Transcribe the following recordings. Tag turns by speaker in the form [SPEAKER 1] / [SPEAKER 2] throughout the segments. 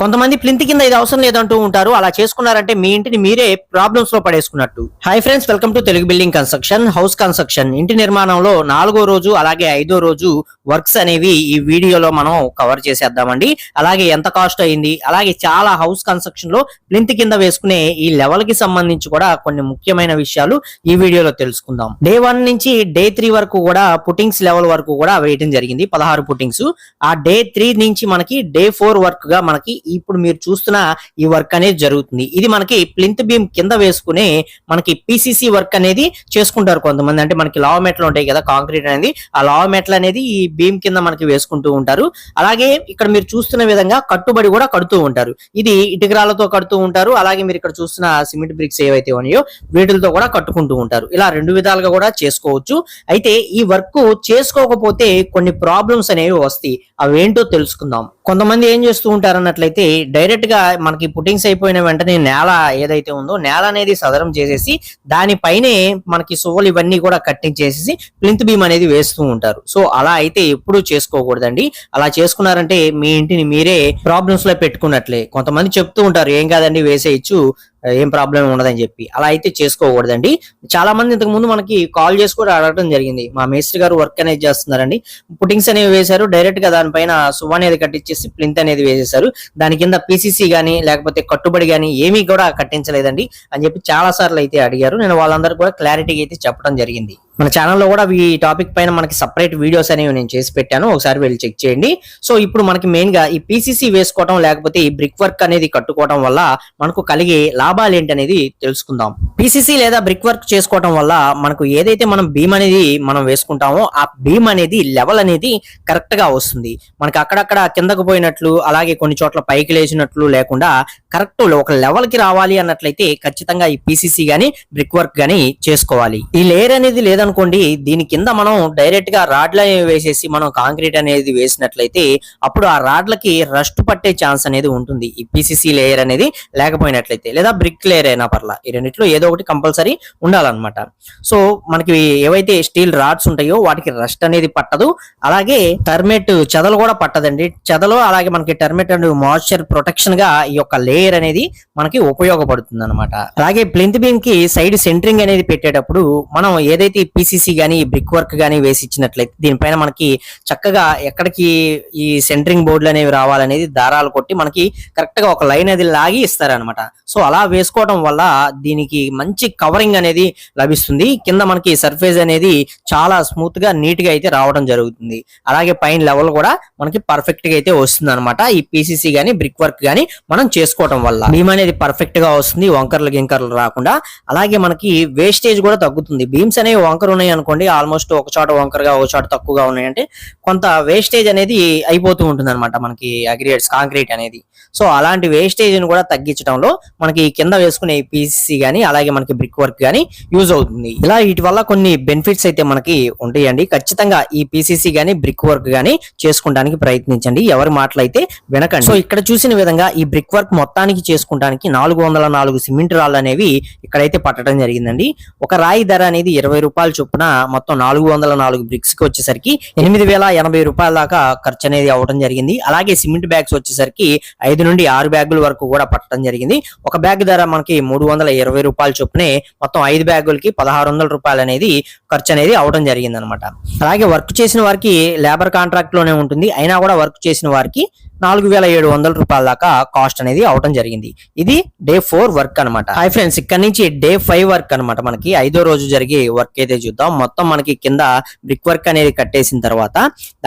[SPEAKER 1] కొంతమంది ప్లింత్ కింద ఇది అవసరం లేదంటూ ఉంటారు. అలా చేసుకున్నారంటే మీ ఇంటిని మీరే ప్రాబ్లమ్స్లో పడేసుకున్నట్టు. Hi friends welcome to Telugu building construction house construction ఇంటి నిర్మాణంలో నాలుగో రోజు అలాగే ఐదో రోజు వర్క్స్ అనేవి ఈ వీడియోలో మనం కవర్ చేసేద్దామండి. అలాగే ఎంత కాస్ట్ అయింది అలాగే చాలా హౌస్ కన్స్ట్రక్షన్లో ప్లింత్ కింద వేసుకునే ఈ లెవెల్కి సంబంధించి కూడా కొన్ని ముఖ్యమైన విషయాలు ఈ వీడియోలో తెలుసుకుందాం. డే వన్ నుంచి డే త్రీ వరకు కూడా పుటింగ్స్ లెవెల్ వరకు కూడా వేయడం జరిగింది పదహారు పుట్టింగ్స్ ఆ డే త్రీ నుంచి మనకి డే ఫోర్ వర్క్గా మనకి ఇప్పుడు మీరు చూస్తున్న ఈ వర్క్ అనేది జరుగుతుంది. ఇది మనకి ప్లింత్ బీమ్ కింద వేసుకునే మనకి పిసిసి వర్క్ అనేది చేసుకుంటారు కొంతమంది. అంటే మనకి లావ మెట్లు ఉంటాయి కదా కాంక్రీట్ అనేది. ఆ లావ మెట్లు అనేది ఈ బీమ్ కింద మనకి వేసుకుంటూ ఉంటారు. అలాగే ఇక్కడ మీరు చూస్తున్న విధంగా కట్టుబడి కూడా కడుతూ ఉంటారు. ఇది ఇటుకరాలతో కడుతూ ఉంటారు. అలాగే మీరు ఇక్కడ చూస్తున్న సిమెంట్ బ్రిక్స్ ఏవైతే ఉన్నాయో వీటితో కూడా కట్టుకుంటూ ఉంటారు. ఇలా రెండు విధాలుగా కూడా చేసుకోవచ్చు. అయితే ఈ వర్క్ చేసుకోకపోతే కొన్ని ప్రాబ్లమ్స్ అనేవి వస్తాయి. అవేంటో తెలుసుకుందాం. కొంతమంది ఏం చేస్తూ ఉంటారు అన్నట్లయితే డైరెక్ట్గా మనకి పుట్టింగ్స్ అయిపోయిన వెంటనే నేల ఏదైతే ఉందో నేల అనేది సదరం చేసేసి దానిపైనే మనకి సువ్వలు ఇవన్నీ కూడా కట్టించేసేసి ప్లింత్ బీమ్ అనేది వేస్తూ ఉంటారు. సో అలా అయితే ఎప్పుడూ చేసుకోకూడదండి. అలా చేసుకున్నారంటే మీ ఇంటిని మీరే ప్రాబ్లమ్స్లో పెట్టుకున్నట్లే. కొంతమంది చెప్తూ ఉంటారు ఏం కాదండి వేసేయచ్చు. ఏం ప్రాబ్లం ఉండదని చెప్పి. అలా అయితే చేసుకోకూడదండి. చాలా మంది ఇంతకు ముందు మనకి కాల్ చేసి కూడా అడగడం జరిగింది. మా మేస్త్రి గారు వర్క్ అనేది చేస్తున్నారండి. పుట్టింగ్స్ అనేవి వేశారు. డైరెక్ట్గా దానిపైన సువ్వ అనేది కట్టించేసి ప్లింత్ అనేది వేసేశారు. దాని కింద పిసిసి గానీ లేకపోతే కట్టుబడి గానీ ఏమీ కూడా కట్టించలేదండి అని చెప్పి చాలా సార్లు అయితే అడిగారు. నేను వాళ్ళందరూ కూడా క్లారిటీగా అయితే చెప్పడం జరిగింది. మన ఛానల్లో కూడా ఈ టాపిక్ పైన మనకి సపరేట్ వీడియోస్ అనేవి నేను చేసి పెట్టాను. ఒకసారి వెళ్ళి చెక్ చేయండి. సో ఇప్పుడు మనకి మెయిన్గా ఈ పిసిసి వేసుకోవడం లేకపోతే ఈ బ్రిక్ వర్క్ అనేది కట్టుకోవడం వల్ల మనకు కలిగే లాభాలు ఏంటి అనేది తెలుసుకుందాం పీసీసీ లేదా బ్రిక్ వర్క్ చేసుకోవడం వల్ల మనకు ఏదైతే మనం బీమ్ అనేది మనం వేసుకుంటామో ఆ బీమ్ అనేది లెవెల్ అనేది కరెక్ట్గా వస్తుంది. మనకి అక్కడక్కడ కిందకు పోయినట్లు అలాగే కొన్ని చోట్ల పైకి లేచినట్లు లేకుండా కరెక్ట్ ఒక లెవెల్కి రావాలి అన్నట్లయితే ఖచ్చితంగా ఈ పిసిసి కానీ బ్రిక్ వర్క్ కానీ చేసుకోవాలి. ఈ లేయర్ అనేది లేదనుకోండి దీని కింద మనం డైరెక్ట్గా రాడ్లు అనేవి వేసేసి మనం కాంక్రీట్ అనేది వేసినట్లయితే అప్పుడు ఆ రాడ్లకి రస్ట్ పట్టే ఛాన్స్ అనేది ఉంటుంది. ఈ పిసిసి లేయర్ అనేది లేకపోయినట్లయితే లేదా బ్రిక్ లేయర్ అయినా పర్లా ఈ రెండిట్లో ఏదో ఒకటి కంపల్సరీ ఉండాలన్నమాట. సో మనకి ఏవైతే స్టీల్ రాడ్స్ ఉంటాయో వాటికి రస్ట్ అనేది పట్టదు. అలాగే టర్మెట్ చెదలు కూడా పట్టదండి. చెదలు అలాగే మనకి టర్మెట్ అండ్ మాయిశ్చర్ ప్రొటెక్షన్గా ఈ యొక్క లేయర్ అనేది మనకి ఉపయోగపడుతుంది అనమాట అలాగే ప్లింత్ బీమ్కి సైడ్ సెంటరింగ్ అనేది పెట్టేటప్పుడు మనం ఏదైతే పిసిసి గానీ బ్రిక్ వర్క్ గానీ వేసి ఇచ్చినట్లయితే దీనిపైన మనకి చక్కగా ఎక్కడికి ఈ సెంటరింగ్ బోర్డులు అనేవి రావాలనేది దారాలు కొట్టి మనకి కరెక్ట్గా ఒక లైన్ అది లాగి ఇస్తారనమాట సో అలా వేసుకోవడం వల్ల దీనికి మంచి కవరింగ్ అనేది లభిస్తుంది. కింద మనకి సర్ఫేస్ అనేది చాలా స్మూత్గా నీట్గా అయితే రావడం జరుగుతుంది. అలాగే పైన లెవెల్ కూడా మనకి పర్ఫెక్ట్గా అయితే వస్తుంది అనమాట ఈ పిసిసి గానీ బ్రిక్ వర్క్ గానీ మనం చేసుకోవడం వల్ల. బీమ్ అనేది పర్ఫెక్ట్గా వస్తుంది. వంకర్లు గింకర్లు రాకుండా. అలాగే మనకి వేస్టేజ్ కూడా తగ్గుతుంది. బీమ్స్ అనేవి వంకర్ ఉన్నాయి అనుకోండి. ఆల్మోస్ట్ ఒక చోట వంకరగా ఒక చోట తక్కువగా ఉన్నాయంటే కొంత వేస్టేజ్ అనేది అయిపోతూ ఉంటుంది అనమాట మనకి అగ్రిగేట్స్ కాంక్రీట్ అనేది. సో అలాంటి వేస్టేజ్ని కూడా తగ్గించడంలో మనకి కింద వేసుకునే పిసిసి గానీ అలాగే మనకి బ్రిక్ వర్క్ గానీ యూజ్ అవుతుంది. ఇలా వీటి వల్ల కొన్ని బెనిఫిట్స్ అయితే మనకి ఉంటాయండి. ఖచ్చితంగా ఈ పీసీసీ గానీ బ్రిక్ వర్క్ గానీ చేసుకోవడానికి ప్రయత్నించండి. ఎవరి మాటలు అయితే వినకండి. సో ఇక్కడ చూసిన విధంగా ఈ బ్రిక్ వర్క్ మొత్తానికి చేసుకోవడానికి నాలుగు వందల నాలుగు సిమెంట్ రాళ్ళు అనేవి ఇక్కడైతే పట్టడం జరిగిందండి. ఒక రాయి ధర అనేది ఇరవై రూపాయలు చొప్పున మొత్తం నాలుగు వందల నాలుగు బ్రిక్స్కి వచ్చేసరికి ఎనిమిది వేల ఎనభై రూపాయల దాకా ఖర్చు అనేది అవ్వడం జరిగింది. అలాగే సిమెంట్ బ్యాగ్స్ వచ్చేసరికి ఐదు నుండి ఆరు బ్యాగుల వరకు కూడా పట్టడం జరిగింది. ఒక బ్యాగ్ ధర మనకి మూడు వందల ఇరవై రూపాయలు చొప్పునే మొత్తం ఐదు బ్యాగులకి పదహారు వందల రూపాయలు అనేది ఖర్చు అనేది అవడం జరిగింది అనమాట అలాగే వర్క్ చేసిన వారికి లేబర్ కాంట్రాక్ట్లోనే ఉంటుంది. అయినా కూడా వర్క్ చేసిన వారికి నాలుగు వేల ఏడు వందల రూపాయల దాకా కాస్ట్ అనేది అవటం జరిగింది. ఇది డే ఫోర్ వర్క్ అనమాట హై ఫ్రెండ్స్ ఇక్కడ నుంచి డే ఫైవ్ వర్క్ అనమాట మనకి. ఐదో రోజు జరిగే వర్క్ అయితే చూద్దాం. మొత్తం మనకి కింద బ్రిక్ వర్క్ అనేది కట్టేసిన తర్వాత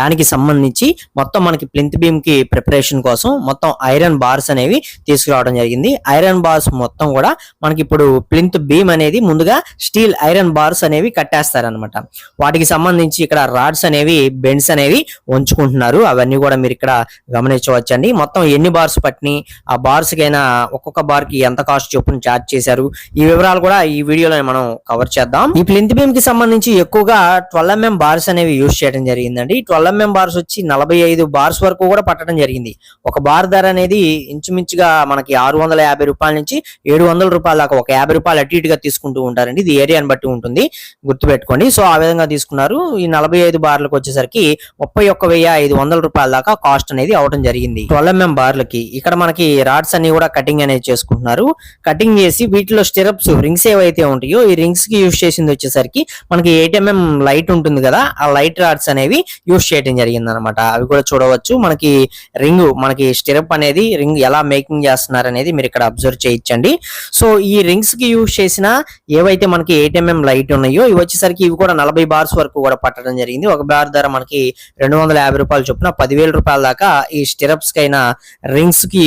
[SPEAKER 1] దానికి సంబంధించి మొత్తం మనకి ప్లింత్ బీమ్కి ప్రిపరేషన్ కోసం మొత్తం ఐరన్ బార్స్ అనేవి తీసుకురావడం జరిగింది. ఐరన్ బార్స్ మొత్తం కూడా మనకి ఇప్పుడు ప్లింత్ బీమ్ అనేది ముందుగా స్టీల్ ఐరన్ బార్స్ అనేవి కట్టేస్తారనమాట వాటికి సంబంధించి ఇక్కడ రాడ్స్ అనేవి బెండ్స్ అనేవి ఉంచుకుంటున్నారు. అవన్నీ కూడా మీరు ఇక్కడ గమనించవచ్చండి మొత్తం ఎన్ని బార్స్ పట్టినాయి ఆ బార్స్ కైనా ఒక్కొక్క బార్కి ఎంత కాస్ట్ చొప్పున చార్జ్ చేశారు ఈ వివరాలు కూడా ఈ వీడియోలో మనం కవర్ చేద్దాం. ఈ ప్లింత్ బీమ్కి సంబంధించి ఎక్కువగా ట్వెల్వ్ ఎంఎం బార్స్ అనేవి యూజ్ చేయడం జరిగిందండి. ట్వెల్వ్ ఎంఎం బార్స్ వచ్చి నలభై ఐదు బార్స్ వరకు కూడా పట్టడం జరిగింది. ఒక బార్ ధర అనేది ఇంచుమించుగా మనకి ఆరు వందల యాభై రూపాయల నుంచి ఏడు వందల రూపాయల దాకా ఒక యాభై రూపాయలు అటు ఇటుగా తీసుకుంటూ ఉంటారండి. ఇది ఏరియాని బట్టి ఉంటుంది. గుర్తుపెట్టుకోండి. సో ఆ విధంగా తీసుకున్నారు. ఈ నలభై ఐదు బార్లకు వచ్చేసరికి ముప్పై ఒక్క వెయ్యి ఐదు వందల రూపాయల దాకా కాస్ట్ అనేది అవడం జరిగింది. జరిగింది. ట్వెల్వ్ ఎంఎం బార్లకి. ఇక్కడ మనకి రాడ్స్ అన్ని కూడా కటింగ్ అనేది చేసుకుంటున్నారు. కటింగ్ చేసి వీటిలో స్టిరప్స్ రింగ్స్ ఏవైతే ఉంటాయో ఈ రింగ్స్కి యూస్ చేసింది వచ్చేసరికి మనకి ఎయిట్ ఎంఎం లైట్ ఉంటుంది కదా ఆ లైట్ రాడ్స్ అనేవి యూస్ చేయడం జరిగింది అనమాట అవి కూడా చూడవచ్చు. మనకి రింగ్ మనకి స్టిరప్ అనేది రింగ్ ఎలా మేకింగ్ చేస్తున్నారు అనేది మీరు ఇక్కడ అబ్జర్వ్ చేయించండి సో ఈ రింగ్స్కి యూస్ చేసిన ఏవైతే మనకి ఎయిట్ ఎంఎం లైట్ ఉన్నాయో ఇవి వచ్చేసరికి ఇవి కూడా నలభై బార్స్ వరకు కూడా పట్టడం జరిగింది. ఒక బార్ ధర మనకి రెండు వందల యాభై రూపాయలు చొప్పున పదివేల రూపాయల దాకా ఈ స్టిరప్స్ కైనా రింగ్స్కి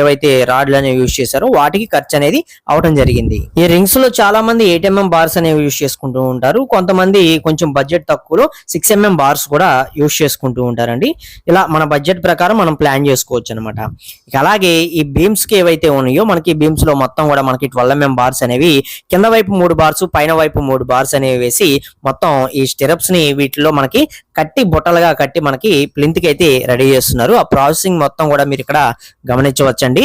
[SPEAKER 1] ఏవైతే రాడ్లు అనేవి యూస్ చేశారో వాటికి ఖర్చు అనేది అవడం జరిగింది. ఈ రింగ్స్లో చాలా మంది ఎయిట్ ఎంఎం బార్స్ అనేవి యూజ్ చేసుకుంటూ ఉంటారు. కొంతమంది కొంచెం బడ్జెట్ తక్కువలో సిక్స్ ఎంఎం బార్స్ కూడా యూస్ చేసుకుంటూ ఉంటారండి. ఇలా మన బడ్జెట్ ప్రకారం మనం ప్లాన్ చేసుకోవచ్చు అనమాట ఇక అలాగే ఈ బీమ్స్కి ఏవైతే ఉన్నాయో మనకి బీమ్స్లో మొత్తం కూడా మనకి ట్వెల్వ్ ఎంఎం బార్స్ అనేవి కింద వైపు మూడు బార్స్ పైన వైపు మూడు బార్స్ అనేవి వేసి మొత్తం ఈ స్టిరప్స్ని వీటిలో మనకి కట్టి బుట్టలుగా కట్టి మనకి ప్లింత్కి అయితే రెడీ చేస్తున్నారు. ఆ ప్రాసెసింగ్ మొత్తం కూడా మీరు ఇక్కడ గమనించవచ్చండి.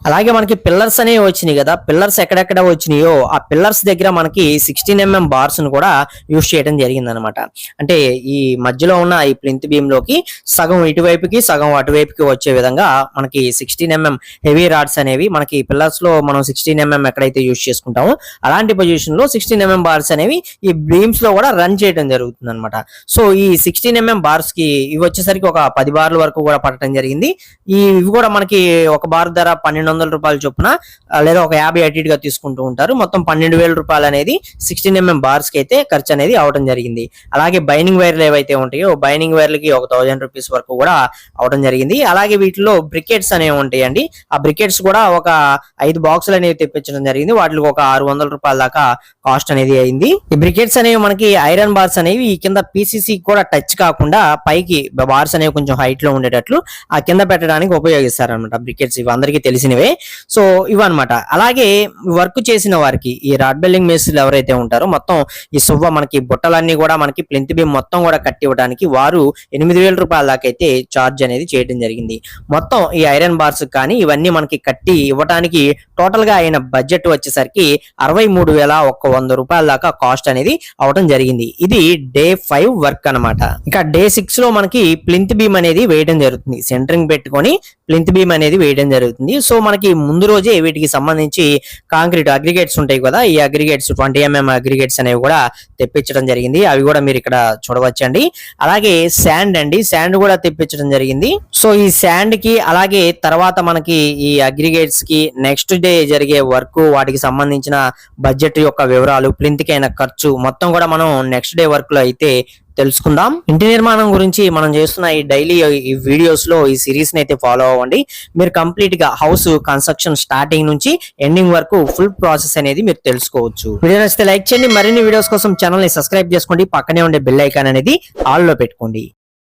[SPEAKER 1] అలాగే మనకి పిల్లర్స్ అనేవి వచ్చినాయి కదా. పిల్లర్స్ ఎక్కడెక్కడ వచ్చినాయో ఆ పిల్లర్స్ దగ్గర మనకి సిక్స్టీన్ ఎంఎం బార్స్ను కూడా యూస్ చేయడం జరిగింది అనమాట అంటే ఈ మధ్యలో ఉన్న ఈ ప్లింత్ బీమ్లోకి సగం ఇటువైపుకి సగం అటువైపుకి వచ్చే విధంగా మనకి సిక్స్టీన్ ఎంఎం హెవీ రాడ్స్ అనేవి మనకి పిల్లర్స్లో మనం సిక్స్టీన్ ఎంఎం mm ఎక్కడైతే యూస్ చేసుకుంటామో అలాంటి పొజిషన్లో సిక్స్టీన్ ఎంఎం బార్స్ అనేవి ఈ బీమ్స్లో కూడా రన్ చేయడం జరుగుతుంది అనమాట సో ఈ సిక్స్టీన్ ఎంఎం బార్స్కి ఇవి వచ్చేసరికి ఒక పది బార్ల వరకు కూడా పడటం జరిగింది. ఈ ఇవి కూడా మనకి ఒక బార్ ధర పన్నెండు వందల రూపాయల చొప్పున లేదా ఒక యాభై అటు గా తీసుకుంటూ ఉంటారు. మొత్తం పన్నెండు వేల రూపాయలు అనేది సిక్స్టీన్ ఎంఎం బార్స్కి అయితే ఖర్చు అనేది అవడం జరిగింది. అలాగే బైనింగ్ వైర్లు ఏవైతే ఉంటాయో బైనింగ్ వైర్లకి ఒక థౌజండ్ రూపీస్ వరకు కూడా అవడం జరిగింది. అలాగే వీటిలో బ్రికెట్స్ అనేవి ఉంటాయండి. ఆ బ్రికెట్స్ కూడా ఒక ఐదు బాక్సులు అనేవి తెప్పించడం జరిగింది. వాటికి ఒక ఆరు వందల రూపాయల దాకా కాస్ట్ అనేది అయింది. ఈ బ్రికెట్స్ అనేవి మనకి ఐరన్ బార్స్ అనేవి ఈ కింద పీసీసీ కూడా టచ్ కాకుండా పైకి బార్స్ అనేవి కొంచెం హైట్లో ఉండేటట్లు ఆ కింద పెట్టడానికి ఉపయోగిస్తారు అనమాట బ్రికెట్స్. ఇవి అందరికీ తెలిసినవి. సో ఇవన్నమాట. అలాగే వర్క్ చేసిన వారికి ఈ రాడ్ బెల్లింగ్ మేస్త్రీలు ఎవరైతే ఉంటారో మొత్తం ఈ సువ్వ మనకి బుట్టలన్నీ కూడా మనకి ప్లింత్ బీమ్ మొత్తం కూడా కట్టి ఇవ్వడానికి వారు ఎనిమిది వేల రూపాయల దాకా అయితే చార్జ్ అనేది చేయడం జరిగింది. మొత్తం ఈ ఐరన్ బార్స్ కానీ ఇవన్నీ మనకి కట్టి ఇవ్వడానికి టోటల్గా అయిన బడ్జెట్ వచ్చేసరికి అరవై మూడు వేల ఒక్క వంద రూపాయల దాకా కాస్ట్ అనేది అవడం జరిగింది. ఇది డే ఫైవ్ వర్క్ అన్నమాట. ఇంకా డే సిక్స్లో మనకి ప్లింత్ బీమ్ అనేది వేయడం జరుగుతుంది. సెంటరింగ్ పెట్టుకొని ప్లింత్ బీమ్ అనేది వేయడం జరుగుతుంది. సో మనకి ముందు రోజే వీటికి సంబంధించి కాంక్రీట్ అగ్రిగేట్స్ ఉంటాయి కదా ఈ అగ్రిగేట్స్ ట్వంటీ ఎంఎం అగ్రిగేట్స్ అనేవి కూడా తెప్పించడం జరిగింది. అవి కూడా మీరు ఇక్కడ చూడవచ్చండి. అలాగే శాండ్ అండి శాండ్ కూడా తెప్పించడం జరిగింది. సో ఈ శాండ్కి అలాగే తర్వాత మనకి ఈ అగ్రిగేట్స్కి నెక్స్ట్ డే జరిగే వర్క్ వాటికి సంబంధించిన బడ్జెట్ యొక్క వివరాలు ప్లింత్ అయిన ఖర్చు మొత్తం కూడా మనం నెక్స్ట్ డే వర్క్లో అయితే తెలుసుకుందాం. ఇంటి నిర్మాణం గురించి మనం చేస్తున్న ఈ డైలీ ఈ వీడియోస్లో ఈ సిరీస్ని అయితే ఫాలో అవ్వండి. మీరు కంప్లీట్గా హౌస్ కన్స్ట్రక్షన్ స్టార్టింగ్ నుంచి ఎండింగ్ వరకు ఫుల్ ప్రాసెస్ అనేది మీరు తెలుసుకోవచ్చు. వీడియో నచ్చితే లైక్ చేయండి. మరిన్ని వీడియోస్ కోసం ఛానల్ని సబ్స్క్రైబ్ చేసుకోండి. పక్కనే ఉండే బెల్ ఐకాన్ అనేది ఆల్లో పెట్టుకోండి.